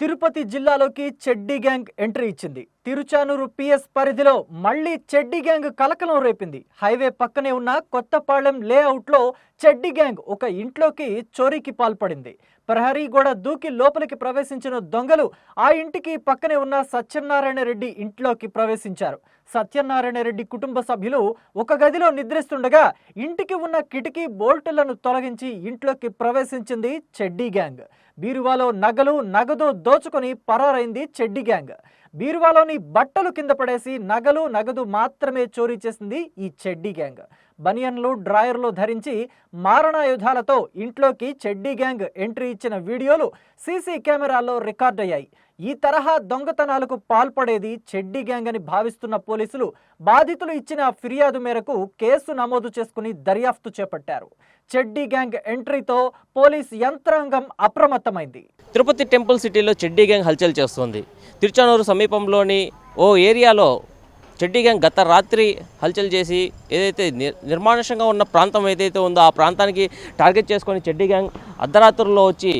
తిరుపతి జిల్లాలోకి చెడ్డీ gang entry ఇచ్చింది. Tiruchanur PS పరిధిలో మళ్ళీ చెడ్డీ గ్యాంగ్ కలకలం రేపింది. హైవే పక్కనే ఉన్న కొత్తపాళెం లేఅవుట్లో చెడ్డీ గ్యాంగ్ ఒక ఇంట్లోకి చోరీకి పాల్పడింది. ప్రహరీ గోడ దూకి లోపలికి ప్రవేశించిన దొంగలు ఆ ఇంటికి పక్కనే ఉన్న సత్యనారాయణ రెడ్డి ఇంట్లోకి ప్రవేశించారు. సత్యనారాయణ రెడ్డి కుటుంబ సభ్యులు ఒక గదిలో నిద్రిస్తుండగా ఇంటికి ఉన్న కిటికీ బోల్టులను తొలగించి ఇంట్లోకి ప్రవేశించింది చెడ్డీ గ్యాంగ్. బీరువాలో నగలు నగదు దోచుకొని పరారైంది చెడ్డి గ్యాంగ్. బీరువాలోని బట్టలు కింద పడేసి నగలు నగదు మాత్రమే చోరీ చేసింది ఈ చెడ్డీ గ్యాంగ్. బనియన్లు డ్రాయర్లు ధరించి మారణాయుధాలతో ఇంట్లోకి చెడ్డీ గ్యాంగ్ ఎంట్రీ ఇచ్చిన వీడియోలు సీసీ కెమెరాల్లో రికార్డ్ అయ్యాయి ఈ తరహా దొంగతనాలకు పాల్పడేది చెడ్డీ గ్యాంగ్ అని భావిస్తున్న పోలీసులు బాధితులు ఇచ్చిన ఫిర్యాదు మేరకు కేసు నమోదు చేసుకుని దర్యాప్తు చేపట్టారు. చెడ్డీ గ్యాంగ్ ఎంట్రీతో పోలీస్ యంత్రాంగం అప్రమత్తమైంది. తిరుపతి టెంపుల్ సిటీలో చెడ్డీ గ్యాంగ్ హల్చల్ చేస్తోంది. తిరుచానూరు సమీపంలోని ఓ ఏరియాలో చెడ్డీ గ్యాంగ్ గత రాత్రి హల్చల్ చేసి ఏదైతే నిర్ నిర్మానుషంగా ఉన్న ప్రాంతం ఏదైతే ఉందో ఆ ప్రాంతానికి టార్గెట్ చేసుకొని చెడ్డీ గ్యాంగ్ అర్ధరాత్రుల్లో వచ్చి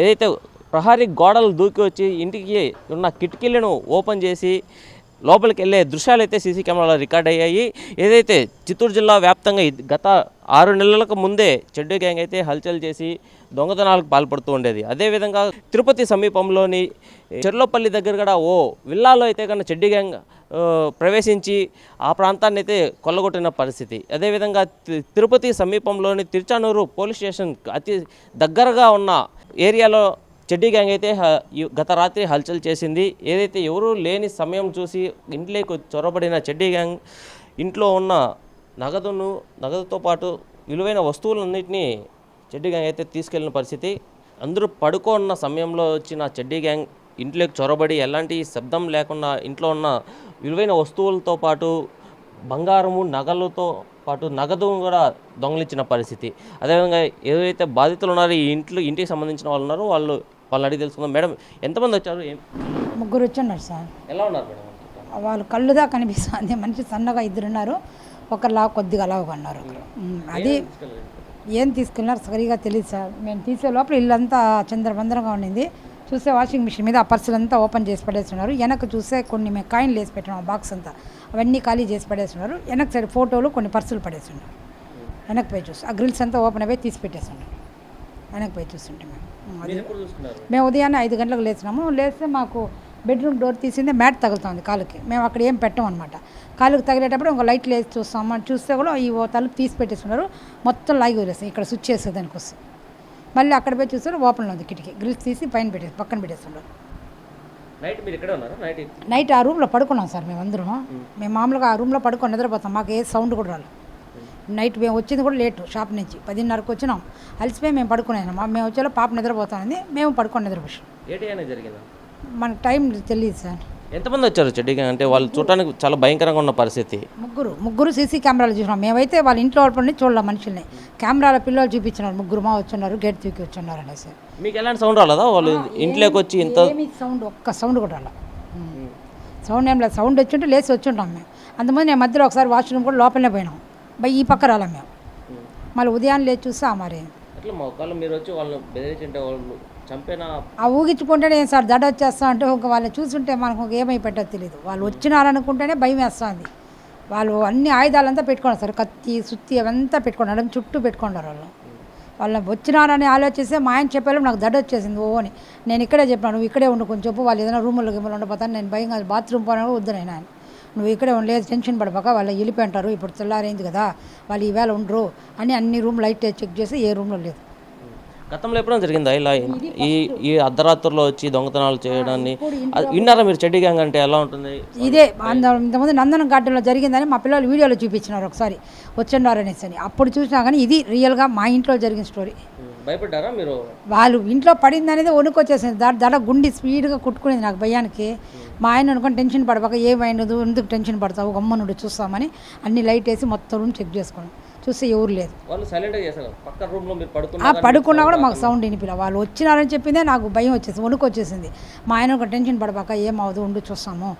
ఏదైతే ప్రహరీ గోడలు దూకి వచ్చి ఇంటికి ఉన్న కిటికీలను ఓపెన్ చేసి లోపలికి వెళ్ళే దృశ్యాలు అయితే సీసీ కెమెరాలో రికార్డ్ అయ్యాయి. ఏదైతే చిత్తూరు జిల్లా వ్యాప్తంగా గత ఆరు నెలలకు ముందే చెడ్డీ గ్యాంగ్ అయితే హల్చల్ చేసి దొంగతనాలకు పాల్పడుతూ ఉండేది. అదేవిధంగా తిరుపతి సమీపంలోని చెర్లోపల్లి దగ్గర కూడా ఓ విల్లాలో అయితే కన్నా చెడ్డీ గ్యాంగ్ ప్రవేశించి ఆ ప్రాంతాన్ని అయితే కొల్లగొట్టిన పరిస్థితి. అదేవిధంగా తి- తిరుపతి సమీపంలోని తిరుచానూరు పోలీస్ స్టేషన్ అతి దగ్గరగా ఉన్న ఏరియాలో చెడ్డీ గ్యాంగ్ అయితే గత రాత్రి హల్చల్ చేసింది. ఏదైతే ఎవరూ లేని సమయం చూసి ఇంట్లోకి చొరబడిన చెడ్డీ గ్యాంగ్ ఇంట్లో ఉన్న నగదును నగదుతో పాటు విలువైన వస్తువులన్నింటినీ చెడ్డీ గ్యాంగ్ అయితే తీసుకెళ్ళిన పరిస్థితి. అందరూ పడుకోన్న సమయంలో వచ్చిన చెడ్డీ గ్యాంగ్ ఇంట్లోకి చొరబడి ఎలాంటి శబ్దం లేకుండా ఇంట్లో ఉన్న విలువైన వస్తువులతో పాటు బంగారము నగలతో పాటు నగదు కూడా దొంగలించిన పరిస్థితి. అదేవిధంగా ఏదైతే బాధితులు ఉన్నారో ఈ ఇంట్లో ఇంటికి సంబంధించిన వాళ్ళు ఉన్నారో వాళ్ళు వాళ్ళని అడిగి తెలుసుకుందాం. మేడం ఎంతమంది వచ్చారు? ముగ్గురు వచ్చున్నారు సార్. ఎలా ఉన్నారు మేడం? వాళ్ళు కళ్ళుదా కనిపిస్తుంది మనిషి సన్నగా ఇద్దరు ఉన్నారు. ఒకరిలా కొద్దిగా లావుగా ఉన్నారు. అది ఏం తీసుకెళ్ళినారు సరిగా తెలియదు సార్. మేము తీసే లోపల ఇల్లంతా చంద్రబందరంగా ఉండింది. చూస్తే వాషింగ్ మిషన్ మీద ఆ పర్సులు అంతా ఓపెన్ చేసి పడేస్తున్నారు. వెనక చూస్తే కొన్ని మేము కాయిన్లు వేసి పెట్టినాం ఆ బాక్స్ అంతా. అవన్నీ ఖాళీ చేసి పడేస్తున్నారు. వెనక సైడ్ ఫోటోలు కొన్ని పర్సులు పడేస్తున్నారు. వెనక్కి పోయి చూసి ఆ గ్రిల్స్ అంతా ఓపెన్ అయిపోయి తీసి పెట్టేస్తున్నారు. వెనక్కి పోయి చూస్తుంటే మేము. మేము ఉదయాన్నే ఐదు గంటలకు లేచినాము. లేస్తే మాకు బెడ్రూమ్ డోర్ తీసిందే మ్యాట్ తగులుతుంది కాలుకి. మేము అక్కడ ఏం పెట్టాం అనమాట కాలుకి తగిలేటప్పుడు ఒక లైట్లు వేసి చూస్తాం. చూస్తే కూడా ఈ ఓ తలుపు తీసి పెట్టేస్తున్నారు. మొత్తం లాగి వదిలేస్తాం. ఇక్కడ స్విచ్ చేసేదానికి వస్తే మళ్ళీ అక్కడ పోయి చూస్తారు ఓపెన్లో ఉంది కిటికీ. గ్రిల్స్ తీసి పైన పెట్టేసి పక్కన పెట్టేస్తున్నారు నైట్ మీరు ఇక్కడే ఉన్నారు? నైట్ నైట్ ఆ రూమ్లో పడుకున్నాం సార్ మేము అందరం మేము. మామూలుగా ఆ రూమ్లో పడుకొని నిద్రపోతాం మాకు ఏ సౌండ్ కూడా రాలేదు నైట్ మేము వచ్చింది కూడా లేటు షాప్ నుంచి పదిన్నరకు వచ్చినాం. అలసిపోయి మేము పడుకున్నాం. మేము వచ్చేలో పాప నిద్రపోతామంది మేము పడుకొని నిద్రపోయాం. జరిగిందా? మనకు టైం తెలియదు సార్. ఎంతమంది వచ్చారు చెడ్డీ? గ్యాంగ్ అంటే వాళ్ళు చూడటానికి చాలా భయంకరంగా ఉన్న పరిస్థితి. ముగ్గురు ముగ్గురు సీసీ కెమెరాలు చూసినాం. మేమైతే వాళ్ళ ఇంట్లో వాళ్ళని చూడాలి మనుషుల్ని. కెమెరాల పిల్లలు చూపించినారు. ముగ్గురు మా వచ్చున్నారు గేట్ తూకి వచ్చున్నారు అనేసి. మీకు ఎలాంటి సౌండ్ రాలేదా? వాళ్ళు ఇంట్లోకి వచ్చి ఇంత సౌండ్ ఒక్క సౌండ్ కూడా రాల. సౌండ్ ఏం లేదు. సౌండ్ వచ్చి ఉంటే లేచి వచ్చి ఉంటాం మేము. అంతమంది నేను మధ్యలో ఒకసారి వాష్రూమ్ కూడా లోపలనే పోయినాం. బై ఈ పక్క రాలేం మేము. మళ్ళీ ఉదయాన్నే లేచి చూస్తే మరి. అట్లా మీరు వచ్చి వాళ్ళని బెదిరించుంటే వాళ్ళు చంపేనా? ఆ ఊగించుకుంటేనే ఏం సార్ దడ వచ్చేస్తా అంటే ఒక వాళ్ళు చూసుంటే మనకు ఒక ఏమై పెట్టదు తెలియదు వాళ్ళు వచ్చినారనుకుంటేనే భయం వేస్తుంది. వాళ్ళు అన్ని ఆయుధాలంతా పెట్టుకున్నారు సార్. కత్తి సుత్తి అవంతా పెట్టుకున్నారు. చుట్టూ పెట్టుకున్నారు వాళ్ళు. వాళ్ళని వచ్చినారని ఆలోచిస్తే మా ఆయన చెప్పేలో నాకు దడ వచ్చేసింది. ఓ అని. నేను ఇక్కడే చెప్పాను నువ్వు ఇక్కడే ఉండు కొంచెం చెప్పు. వాళ్ళు ఏదైనా రూముల్లో గిమ్మలు ఉండబోతాను నేను భయంగా బాత్రూమ్ పోయినా వద్దు నేను నువ్వు ఇక్కడే ఉండలేదు టెన్షన్ పడబాక వాళ్ళు వెళ్ళిపోయి అంటారు ఇప్పుడు తెల్లారైంది కదా. వాళ్ళు ఈవేళ ఉండరు అని అన్ని రూమ్ లైట్ చెక్ చేసి ఏ రూమ్లో లేదు. గతంలో ఎప్పుడైనా జరిగిందా ఇలా ఈ ఈ అర్ధరాత్రుల్లో వచ్చి దొంగతనాలు చేయడాన్ని? విన్నారా మీరు చెడ్డీ గ్యాంగ్ అంటే ఎలా ఉంటుంది? ఇదే ఇంతకుముందు నందనం గార్డెన్లో జరిగిందని మా పిల్లలు వీడియోలో చూపించినారు ఒకసారి వచ్చిండారు అనేసి అని అప్పుడు చూసినా కానీ ఇది రియల్గా మా ఇంట్లో జరిగిన స్టోరీ. భయపడ్డారా మీరు? వాళ్ళు ఇంట్లో పడింది అనేది వణుకొచ్చేసింది. దడ దడ గుండి స్పీడ్గా కుట్టుకునేది నాకు భయానికి. మా ఆయన అనుకుని టెన్షన్ పడబాక ఏమైనదు ఎందుకు టెన్షన్ పడతావు? గమ్మనుడు చూస్తామని అన్ని లైట్ వేసి మొత్తం రూమ్ చెక్ చేసుకున్నాం. చూస్తే ఎవరు లేదు. వాళ్ళు సైలెంట్గా చేశారు పక్క రూమ్లో మీరు ఆ పడుకున్నా పడుకున్నా కూడా మాకు సౌండ్ వినిపిల్ల వాళ్ళు వచ్చినారని చెప్పిందే నాకు భయం వచ్చేసింది వణుకు వచ్చేసింది మా ఆయన ఒక టెన్షన్ పడబాక ఏమవుదు ఉండు చూస్తాము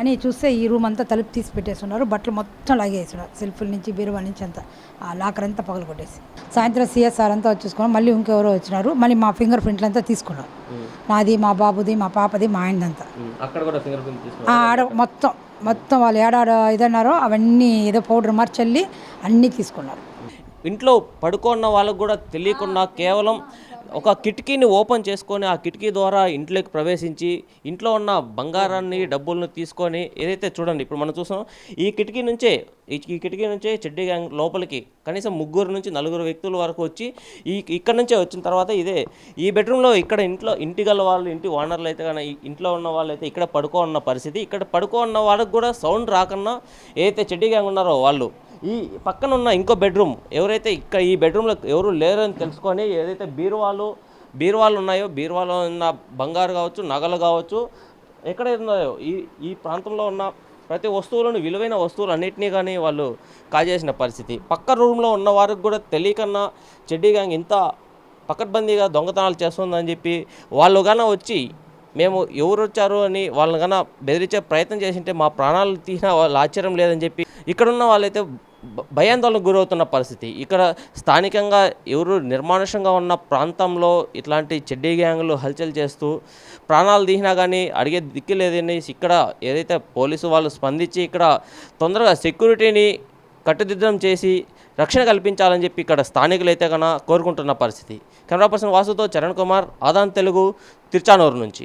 అని చూస్తే ఈ రూమ్ అంతా తలుపు తీసి పెట్టేస్తున్నారు. బట్టలు మొత్తం లాగేస్తున్నారు. సెల్ఫ్ల నుంచి బీరువా నుంచి అంతా. ఆ లాకర్ అంతా పగలు కొట్టేసి. సాయంత్రం సిఎస్ఆర్ అంతా వచ్చేసుకున్నాం. మళ్ళీ ఇంకెవరో వచ్చినారు. మళ్ళీ మా ఫింగర్ ప్రింట్లు అంతా తీసుకున్నారు నాది మా బాబుది మా పాపది మా ఆయనదంతా. ఆడ మొత్తం. మొత్తం వాళ్ళు ఏడాడ ఇదన్నారో అవన్నీ ఏదో పౌడర్ మార్చల్లి అన్నీ తీసుకున్నారు. ఇంట్లో పడుకున్న వాళ్ళకు కూడా తెలియకుండా కేవలం ఒక కిటికీని ఓపెన్ చేసుకొని ఆ కిటికీ ద్వారా ఇంట్లోకి ప్రవేశించి ఇంట్లో ఉన్న బంగారాన్ని డబ్బులను తీసుకొని ఏదైతే చూడండి ఇప్పుడు మనం చూసాం ఈ కిటికీ నుంచే ఈ ఈ కిటికీ నుంచే చెడ్డీ గ్యాంగ్ లోపలికి కనీసం ముగ్గురు నుంచి నలుగురు వ్యక్తుల వరకు వచ్చి ఈ ఇక్కడ నుంచే వచ్చిన తర్వాత ఇదే ఈ బెడ్రూమ్లో ఇక్కడ ఇంట్లో ఇంటి గల వాళ్ళు ఇంటి ఓనర్లు అయితే కానీ ఇంట్లో ఉన్న వాళ్ళు అయితే ఇక్కడ పడుకో ఉన్న పరిస్థితి ఇక్కడ పడుకో ఉన్న వాళ్ళకి కూడా సౌండ్ రాకన్నా ఏదైతే చెడ్డీ గ్యాంగ్ ఉన్నారో వాళ్ళు ఈ పక్కన ఉన్న ఇంకో బెడ్రూమ్ ఎవరైతే ఇక్కడ ఈ బెడ్రూమ్లో ఎవరు లేరని తెలుసుకొని ఏదైతే బీరువాలు బీరువాలు ఉన్నాయో బీరువాలో ఉన్న బంగారు కావచ్చు నగలు కావచ్చు ఎక్కడైతున్నాయో ఉన్నాయో ఈ ఈ ప్రాంతంలో ఉన్న ప్రతి వస్తువులను విలువైన వస్తువులు అన్నింటినీ కానీ వాళ్ళు కాజేసిన పరిస్థితి. పక్క రూమ్లో ఉన్న వారికి కూడా తెలియకన్నా చెడ్డీ గ్యాంగ్ ఇంత పకడ్బందీగా దొంగతనాలు చేస్తుందని చెప్పి వాళ్ళు గాన వచ్చి మేము ఎవరు వచ్చారు అని వాళ్ళని కన్నా బెదిరించే ప్రయత్నం చేసింటే మా ప్రాణాలు తీసిన వాళ్ళు ఆశ్చర్యం లేదని చెప్పి ఇక్కడున్న వాళ్ళైతే భయాందోళనకు గురవుతున్న పరిస్థితి. ఇక్కడ స్థానికంగా ఎవరు నిర్మానుషంగా ఉన్న ప్రాంతంలో ఇట్లాంటి చెడ్డీ గ్యాంగులు హల్చల్ చేస్తూ ప్రాణాలు తీసినా కానీ అడిగే దిక్కు లేదని ఇక్కడ ఏదైతే పోలీసు వాళ్ళు స్పందించి ఇక్కడ తొందరగా సెక్యూరిటీని కట్టుదిద్దం చేసి రక్షణ కల్పించాలని చెప్పి ఇక్కడ స్థానికులైతే కన్నా కోరుకుంటున్న పరిస్థితి. కెమెరా పర్సన్ వాసుతో చరణ్ కుమార్ ఆదాన్ తెలుగు తిరుచానూరు నుంచి.